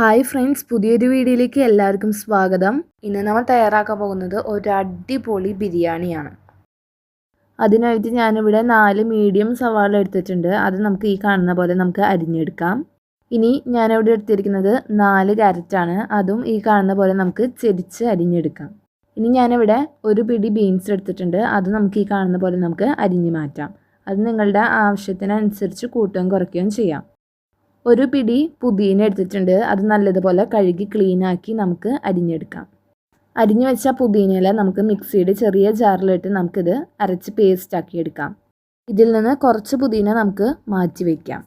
Hi friends പുതിയൊരു വീഡിയോയിലേക്ക് എല്ലാവർക്കും സ്വാഗതം. ഇന്ന് നമ്മൾ തയ്യാറാക്കാൻ പോകുന്നത് ഒരു അടിപൊളി ബിരിയാണിയാണ്. അതിനായിട്ട് ഞാനിവിടെ നാല് മീഡിയം സവാള എടുത്തിട്ടുണ്ട്. അത് നമുക്ക് ഈ കാണുന്ന പോലെ നമുക്ക് അരിഞ്ഞെടുക്കാം. ഇനി ഞാനിവിടെ എടുത്തിരിക്കുന്നത് നാല് ക്യാരറ്റാണ് അതും ഈ കാണുന്ന പോലെ നമുക്ക് ചെരിച്ച് അരിഞ്ഞെടുക്കാം. ഇനി ഞാനിവിടെ ഒരു പിടി ബീൻസ് എടുത്തിട്ടുണ്ട്. അത് നമുക്ക് ഈ കാണുന്ന പോലെ നമുക്ക് അരിഞ്ഞു മാറ്റാം. അത് നിങ്ങളുടെ ആവശ്യത്തിനനുസരിച്ച് കൂട്ടുകയും കുറയ്ക്കുകയും ചെയ്യാം. ഒരു പിടി പുതിന എടുത്തിട്ടുണ്ട്. അത് നല്ലതുപോലെ കഴുകി ക്ലീനാക്കി നമുക്ക് അരിഞ്ഞെടുക്കാം. അരിഞ്ഞു വെച്ച പുതിനയില നമുക്ക് മിക്സിയുടെ ചെറിയ ജാറിലിട്ട് നമുക്കിത് അരച്ച് പേസ്റ്റ് ആക്കി എടുക്കാം. ഇതിൽ നിന്ന് കുറച്ച് പുതിന നമുക്ക് മാറ്റി വയ്ക്കാം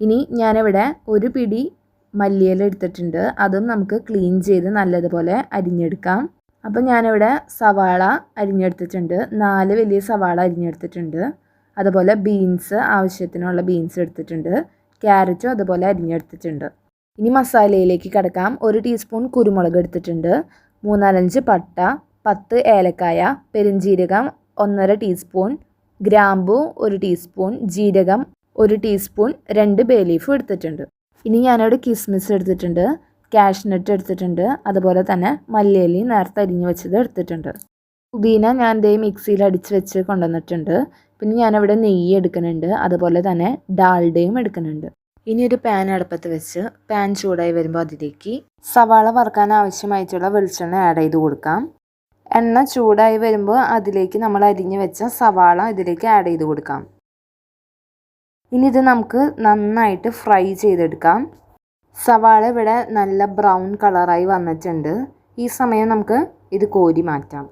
ഇനി ഞാനിവിടെ ഒരു പിടി മല്ലിയില എടുത്തിട്ടുണ്ട്. അതും നമുക്ക് ക്ലീൻ ചെയ്ത് നല്ലതുപോലെ അരിഞ്ഞെടുക്കാം. അപ്പം ഞാനിവിടെ സവാള അരിഞ്ഞെടുത്തിട്ടുണ്ട്. നാല് വലിയ സവാള അരിഞ്ഞെടുത്തിട്ടുണ്ട്. അതുപോലെ ബീൻസ് ആവശ്യത്തിനുള്ള ബീൻസ് എടുത്തിട്ടുണ്ട്. ക്യാരറ്റും അതുപോലെ അരിഞ്ഞെടുത്തിട്ടുണ്ട്. ഇനി മസാലയിലേക്ക് കിടക്കാം. ഒരു ടീസ്പൂൺ കുരുമുളക് എടുത്തിട്ടുണ്ട്. മൂന്നാലഞ്ച് പട്ട പത്ത് ഏലക്കായ പെരുംജീരകം ഒന്നര ടീസ്പൂൺ ഗ്രാമ്പു ഒരു ടീസ്പൂൺ ജീരകം ഒരു ടീസ്പൂൺ രണ്ട് ബേ ലീഫും എടുത്തിട്ടുണ്ട്. ഇനി ഞാനിവിടെ കിസ്മിസ് എടുത്തിട്ടുണ്ട്. കാഷ്നട്ട് എടുത്തിട്ടുണ്ട്. അതുപോലെ തന്നെ മല്ലിയലി നേരത്തെ അരിഞ്ഞു വെച്ചത് എടുത്തിട്ടുണ്ട്. പുതിന ഞാൻ ദേ മിക്സിയിൽ അടിച്ച് വെച്ച് കൊണ്ടുവന്നിട്ടുണ്ട്. പിന്നെ ഞാനിവിടെ നെയ്യ് എടുക്കുന്നുണ്ട്. അതുപോലെ തന്നെ ഡാൽഡയും എടുക്കുന്നുണ്ട്. ഇനി ഒരു പാൻ അടുപ്പത്ത് വെച്ച് പാൻ ചൂടായി വരുമ്പോൾ അതിലേക്ക് സവാള വറുക്കാൻ ആവശ്യമായിട്ടുള്ള വെളിച്ചെണ്ണ ആഡ് ചെയ്ത് കൊടുക്കാം. എണ്ണ ചൂടായി വരുമ്പോൾ അതിലേക്ക് നമ്മൾ അരിഞ്ഞു വെച്ച സവാള ഇതിലേക്ക് ആഡ് ചെയ്ത് കൊടുക്കാം. ഇനി ഇത് നമുക്ക് നന്നായിട്ട് ഫ്രൈ ചെയ്തെടുക്കാം. സവാള ഇവിടെ നല്ല ബ്രൗൺ കളറായി വന്നിട്ടുണ്ട്. ഈ സമയം നമുക്ക് ഇത് കോരി മാറ്റാം.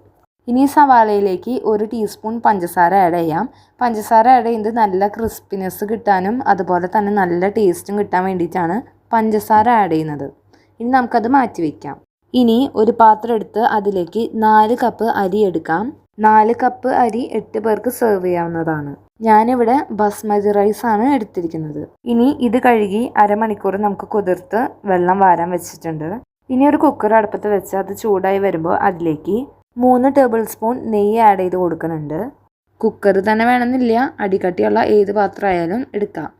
ഇനി സവാളയിലേക്ക് ഒരു ടീസ്പൂൺ പഞ്ചസാര ആഡ് ചെയ്യാം. പഞ്ചസാര ആഡ് ചെയ്യുന്നത് നല്ല ക്രിസ്പിനെസ് കിട്ടാനും അതുപോലെ തന്നെ നല്ല ടേസ്റ്റും കിട്ടാൻ വേണ്ടിയിട്ടാണ് പഞ്ചസാര ആഡ് ചെയ്യുന്നത്. ഇനി നമുക്കത് മാറ്റി വയ്ക്കാം ഇനി ഒരു പാത്രം എടുത്ത് അതിലേക്ക് നാല് കപ്പ് അരി എടുക്കാം. നാല് കപ്പ് അരി എട്ട് പേർക്ക് സെർവ് ചെയ്യാവുന്നതാണ്. ഞാനിവിടെ ബസ്മതി റൈസ് ആണ് എടുത്തിരിക്കുന്നത്. ഇനി ഇത് കഴുകി അരമണിക്കൂർ നമുക്ക് കുതിർത്ത് വെള്ളം വാരാൻ വെച്ചിട്ടുണ്ട്. ഇനി ഒരു കുക്കർ അടുപ്പത്ത് വെച്ച് അത് ചൂടായി വരുമ്പോൾ അതിലേക്ക് മൂന്ന് ടേബിൾ സ്പൂൺ നെയ്യ് ആഡ് ചെയ്ത് കൊടുക്കുന്നുണ്ട്. കുക്കർ തന്നെ വേണമെന്നില്ല. അടിക്കട്ടിയുള്ള ഏത് പാത്രമായാലും എടുക്കാം.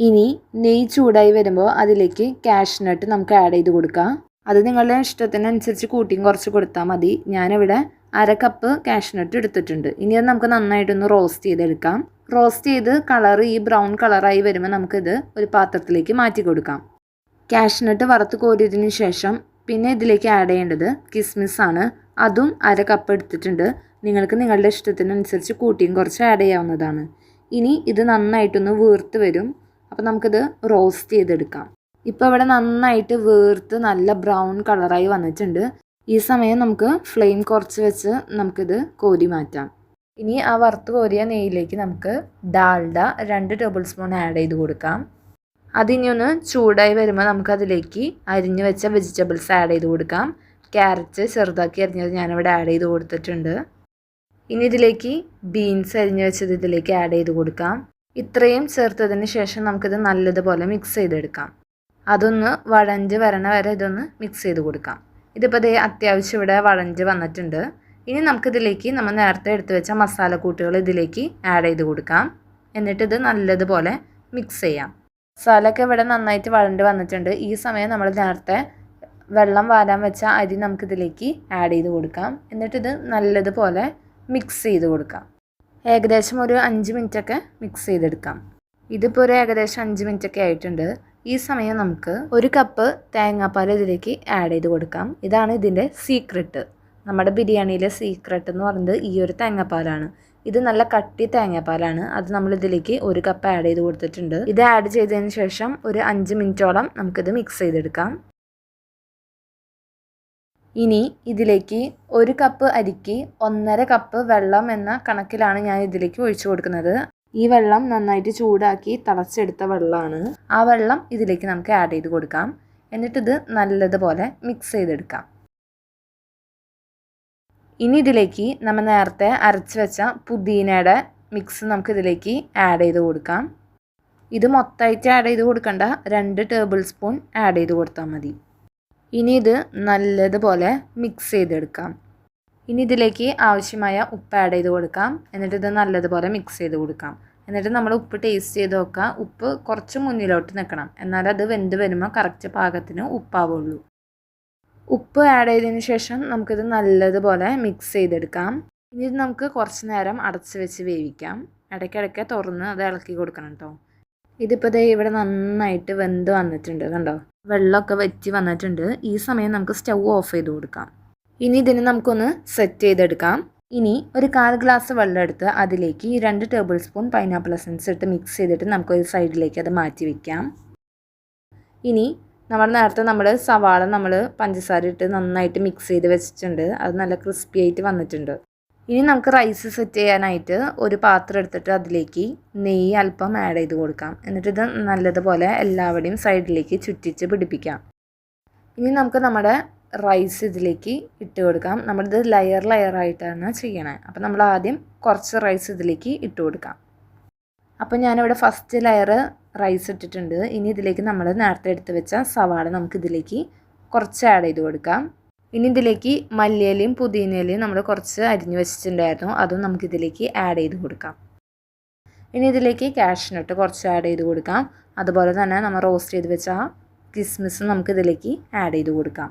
ഇനി നെയ്യ് ചൂടായി വരുമ്പോൾ അതിലേക്ക് കാഷ്നട്ട് നമുക്ക് ആഡ് ചെയ്ത് കൊടുക്കാം. അത് നിങ്ങളുടെ ഇഷ്ടത്തിനനുസരിച്ച് കൂട്ടിയും കുറച്ച് കൊടുത്താൽ മതി. ഞാനിവിടെ അര കപ്പ് കാഷ്നട്ട് എടുത്തിട്ടുണ്ട്. ഇനി അത് നമുക്ക് നന്നായിട്ടൊന്ന് റോസ്റ്റ് ചെയ്തെടുക്കാം. റോസ്റ്റ് ചെയ്ത് കളർ ഈ ബ്രൗൺ കളറായി വരുമ്പോൾ നമുക്കിത് ഒരു പാത്രത്തിലേക്ക് മാറ്റി കൊടുക്കാം. കാഷ്നട്ട് വറുത്ത് കോരിയതിന് ശേഷം പിന്നെ ഇതിലേക്ക് ആഡ് ചെയ്യേണ്ടത് കിസ്മിസ് ആണ്. അതും അര കപ്പ് എടുത്തിട്ടുണ്ട്. നിങ്ങൾക്ക് നിങ്ങളുടെ ഇഷ്ടത്തിനനുസരിച്ച് കൂട്ടിയും കുറച്ച് ആഡ് ചെയ്യാവുന്നതാണ്. ഇനി ഇത് നന്നായിട്ടൊന്ന് വീർത്ത് വരും. അപ്പോൾ നമുക്കിത് റോസ്റ്റ് ചെയ്തെടുക്കാം. ഇപ്പോൾ ഇവിടെ നന്നായിട്ട് വീർത്ത് നല്ല ബ്രൗൺ കളറായി വന്നിട്ടുണ്ട്. ഈ സമയം നമുക്ക് ഫ്ലെയിം കുറച്ച് വെച്ച് നമുക്കിത് കോരി മാറ്റാം. ഇനി ആ വറുത്ത് കോരിയ നെയ്യിലേക്ക് നമുക്ക് ഡാൽഡ രണ്ട് ടേബിൾ സ്പൂൺ ആഡ് ചെയ്ത് കൊടുക്കാം. അതിനി ഒന്ന് ചൂടായി വരുമ്പോൾ നമുക്കതിലേക്ക് അരിഞ്ഞു വെച്ച വെജിറ്റബിൾസ് ആഡ് ചെയ്ത് കൊടുക്കാം. ക്യാരറ്റ് ചെറുതാക്കി അരിഞ്ഞത് ഞാനിവിടെ ആഡ് ചെയ്ത് കൊടുത്തിട്ടുണ്ട്. ഇനി ഇതിലേക്ക് ബീൻസ് അരിഞ്ഞു വെച്ചത് ഇതിലേക്ക് ആഡ് ചെയ്ത് കൊടുക്കാം. ഇത്രയും ചേർത്തതിന് ശേഷം നമുക്കിത് നല്ലതുപോലെ മിക്സ് ചെയ്തെടുക്കാം. അതൊന്ന് വഴഞ്ച് വരണ വരെ ഇതൊന്ന് മിക്സ് ചെയ്ത് കൊടുക്കാം. ഇതിപ്പോൾ ദേ അത്യാവശ്യം ഇവിടെ വഴഞ്ച് വന്നിട്ടുണ്ട്. ഇനി നമുക്കിതിലേക്ക് നമ്മൾ നേരത്തെ എടുത്തു വെച്ച മസാലക്കൂട്ടുകൾ ഇതിലേക്ക് ആഡ് ചെയ്ത് കൊടുക്കാം. എന്നിട്ട് ഇത് നല്ലതുപോലെ മിക്സ് ചെയ്യാം. മസാലയൊക്കെ ഇവിടെ നന്നായിട്ട് വഴണ്ട് വന്നിട്ടുണ്ട്. ഈ സമയം നമ്മൾ നേരത്തെ വെള്ളം വാരാൻ വെച്ച അരി നമുക്കിതിലേക്ക് ആഡ് ചെയ്ത് കൊടുക്കാം. എന്നിട്ടിത് നല്ലതുപോലെ മിക്സ് ചെയ്ത് കൊടുക്കാം. ഏകദേശം ഒരു അഞ്ച് മിനിറ്റൊക്കെ മിക്സ് ചെയ്തെടുക്കാം. ഇതിപ്പോൾ ഒരു ഏകദേശം അഞ്ച് മിനിറ്റൊക്കെ ആയിട്ടുണ്ട്. ഈ സമയം നമുക്ക് ഒരു കപ്പ് തേങ്ങാപ്പാൽ ഇതിലേക്ക് ആഡ് ചെയ്ത് കൊടുക്കാം. ഇതാണ് ഇതിന്റെ സീക്രട്ട് നമ്മുടെ ബിരിയാണിയിലെ സീക്രട്ട് എന്ന് പറയുന്നത് ഈ ഒരു തേങ്ങാപ്പാലാണ്. ഇത് നല്ല കട്ടി തേങ്ങാപ്പാലാണ്. അത് നമ്മൾ ഇതിലേക്ക് ഒരു കപ്പ് ആഡ് ചെയ്ത് കൊടുത്തിട്ടുണ്ട്. ഇത് ആഡ് ചെയ്തതിന് ശേഷം ഒരു അഞ്ച് മിനിറ്റോളം നമുക്കിത് മിക്സ് ചെയ്തെടുക്കാം. ഇനി ഇതിലേക്ക് ഒരു കപ്പ് അരിക്ക് ഒന്നര കപ്പ് വെള്ളം എന്ന കണക്കിലാണ് ഞാൻ ഇതിലേക്ക് ഒഴിച്ചു കൊടുക്കുന്നത്. ഈ വെള്ളം നന്നായിട്ട് ചൂടാക്കി തിളച്ചെടുത്ത വെള്ളമാണ്. ആ വെള്ളം ഇതിലേക്ക് നമുക്ക് ആഡ് ചെയ്ത് കൊടുക്കാം. എന്നിട്ടിത് നല്ലതുപോലെ മിക്സ് ചെയ്തെടുക്കാം. ഇനി ഇതിലേക്ക് നമ്മൾ നേരത്തെ അരച്ച് വെച്ച പുതിനയുടെ മിക്സ് നമുക്ക് ഇതിലേക്ക് ആഡ് ചെയ്ത് കൊടുക്കാം. ഇത് മൊത്തമായിട്ട് ആഡ് ചെയ്ത് കൊടുക്കണ്ട. രണ്ട് ടേബിൾ സ്പൂൺ ആഡ് ചെയ്ത് കൊടുത്താൽ മതി. ഇനി ഇത് നല്ലതുപോലെ മിക്സ് ചെയ്തെടുക്കാം. ഇനി ഇതിലേക്ക് ആവശ്യമായ ഉപ്പ് ആഡ് ചെയ്ത് കൊടുക്കാം. എന്നിട്ട് ഇത് നല്ലതുപോലെ മിക്സ് ചെയ്ത് കൊടുക്കാം. എന്നിട്ട് നമ്മൾ ഉപ്പ് ടേസ്റ്റ് ചെയ്ത് നോക്കുക. ഉപ്പ് കുറച്ച് മുന്നിലോട്ട് നിൽക്കണം. എന്നാലത് വെന്ത് വരുമ്പോൾ കറക്റ്റ് പാകത്തിന് ഉപ്പാവുള്ളൂ. ഉപ്പ് ആഡ് ചെയ്തതിന് ശേഷം നമുക്കിത് നല്ലതുപോലെ മിക്സ് ചെയ്തെടുക്കാം. ഇനി ഇത് നമുക്ക് കുറച്ച് നേരം അടച്ച് വെച്ച് വേവിക്കാം. ഇടയ്ക്കിടയ്ക്ക് തുറന്ന് അത് ഇളക്കി കൊടുക്കണം കേട്ടോ ഇതിപ്പോൾ ദേ ഇവിടെ നന്നായിട്ട് വെന്ത് വന്നിട്ടുണ്ട് കണ്ടോ? വെള്ളമൊക്കെ വറ്റി വന്നിട്ടുണ്ട്. ഈ സമയം നമുക്ക് സ്റ്റൗ ഓഫ് ചെയ്ത് കൊടുക്കാം. ഇനി ഇതിന് നമുക്കൊന്ന് സെറ്റ് ചെയ്തെടുക്കാം. ഇനി ഒരു കാൽ ഗ്ലാസ് വെള്ളം എടുത്ത് അതിലേക്ക് ഈ രണ്ട് ടേബിൾ സ്പൂൺ പൈനാപ്പിൾ എസൻസ് ഇട്ട് മിക്സ് ചെയ്തിട്ട് നമുക്ക് ഒരു സൈഡിലേക്ക് അത് മാറ്റി വയ്ക്കാം ഇനി നമ്മൾ നേരത്തെ നമ്മൾ സവാള നമ്മൾ പഞ്ചസാര ഇട്ട് നന്നായിട്ട് മിക്സ് ചെയ്ത് വെച്ചിട്ടുണ്ട്. അത് നല്ല ക്രിസ്പി ആയിട്ട് വന്നിട്ടുണ്ട്. ഇനി നമുക്ക് റൈസ് സെറ്റ് ചെയ്യാനായിട്ട് ഒരു പാത്രം എടുത്തിട്ട് അതിലേക്ക് നെയ്യ് അല്പം ആഡ് ചെയ്ത് കൊടുക്കാം. എന്നിട്ട് ഇത് നല്ലതുപോലെ എല്ലാവരുടെയും സൈഡിലേക്ക് ചുറ്റിച്ച് പിടിപ്പിക്കാം. ഇനി നമുക്ക് നമ്മുടെ റൈസ് ഇതിലേക്ക് ഇട്ട് കൊടുക്കാം. നമ്മളിത് ലെയർ ലെയർ ആയിട്ടാണ് ചെയ്യണേ. അപ്പോൾ നമ്മൾ ആദ്യം കുറച്ച് റൈസ് ഇതിലേക്ക് ഇട്ട് കൊടുക്കാം. അപ്പോൾ ഞാനിവിടെ ഫസ്റ്റ് ലെയർ റൈസ് ഇട്ടിട്ടുണ്ട്. ഇനി ഇതിലേക്ക് നമ്മൾ നേരത്തെ എടുത്ത് വെച്ച സവാള നമുക്കിതിലേക്ക് കുറച്ച് ആഡ് ചെയ്ത് കൊടുക്കാം. ഇനി ഇതിലേക്ക് മല്ലിയിലയും പുതിനയിലയും നമ്മൾ കുറച്ച് അരിഞ്ഞു വെച്ചിട്ടുണ്ടായിരുന്നു. അതും നമുക്കിതിലേക്ക് ആഡ് ചെയ്ത് കൊടുക്കാം. ഇനി ഇതിലേക്ക് കാഷ്നട്ട് കുറച്ച് ആഡ് ചെയ്ത് കൊടുക്കാം. അതുപോലെ തന്നെ നമ്മൾ റോസ്റ്റ് ചെയ്ത് വെച്ച കിസ്മിസ് നമുക്കിതിലേക്ക് ആഡ് ചെയ്ത് കൊടുക്കാം.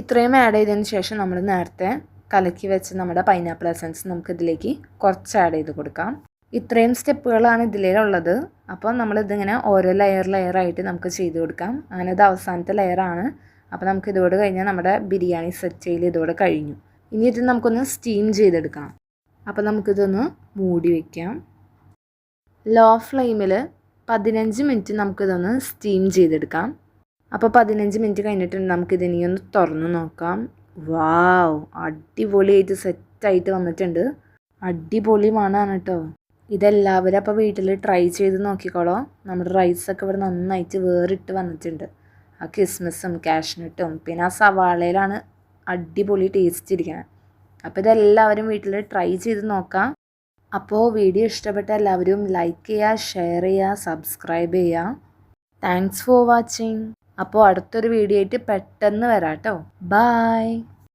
ഇത്രയും ആഡ് ചെയ്തതിന് ശേഷം നമ്മൾ നേരത്തെ കലക്കി വെച്ച നമ്മുടെ പൈനാപ്പിൾ എസൻസ് നമുക്കിതിലേക്ക് കുറച്ച് ആഡ് ചെയ്ത് കൊടുക്കാം. ഇത്രയും സ്റ്റെപ്പുകളാണ് ഇതിലുള്ളത് അപ്പോൾ നമ്മളിതിങ്ങനെ ഓരോ ലെയർ ലെയറായിട്ട് നമുക്ക് ചെയ്ത് കൊടുക്കാം. അങ്ങനെ ഇത് അവസാനത്തെ ലെയറാണ് അപ്പോൾ നമുക്ക് ഇതോട് കഴിഞ്ഞാൽ നമ്മുടെ ബിരിയാണി സെറ്റ് ചെയ്യൽ ഇതോടെ കഴിഞ്ഞു. ഇനി ഇത് നമുക്കൊന്ന് സ്റ്റീം ചെയ്തെടുക്കാം അപ്പോൾ നമുക്കിതൊന്ന് മൂടി വയ്ക്കാം ലോ ഫ്ലെയിമിൽ പതിനഞ്ച് മിനിറ്റ് നമുക്കിതൊന്ന് സ്റ്റീം ചെയ്തെടുക്കാം. അപ്പോൾ പതിനഞ്ച് മിനിറ്റ് കഴിഞ്ഞിട്ട് നമുക്കിതിനി ഒന്ന് തുറന്ന് നോക്കാം. വാവ് അടിപൊളിയായിട്ട് സെറ്റായിട്ട് വന്നിട്ടുണ്ട്. അടിപൊളി മണമാണ് കേട്ടോ. ഇതെല്ലാവരും അപ്പോൾ വീട്ടിൽ ട്രൈ ചെയ്ത് നോക്കിക്കോളോ. നമ്മുടെ റൈസൊക്കെ ഇവിടെ നന്നായിട്ട് വേറിട്ട് വന്നിട്ടുണ്ട്. ആ കിസ്മിസും കാഷ്നട്ടും പിന്നെ ആ സവാളയിലാണ് അടിപൊളി ടേസ്റ്റ് ഇരിക്കുന്നത് അപ്പോൾ ഇതെല്ലാവരും വീട്ടിൽ ട്രൈ ചെയ്ത് നോക്കാം. അപ്പോൾ വീഡിയോ ഇഷ്ടപ്പെട്ട എല്ലാവരും ലൈക്ക് ചെയ്യുക ഷെയർ ചെയ്യുക സബ്സ്ക്രൈബ് ചെയ്യുക താങ്ക്സ് ഫോർ വാച്ചിങ് അപ്പോൾ അടുത്തൊരു വീഡിയോ ആയിട്ട് പെട്ടെന്ന് വരാം കേട്ടോ ബായ്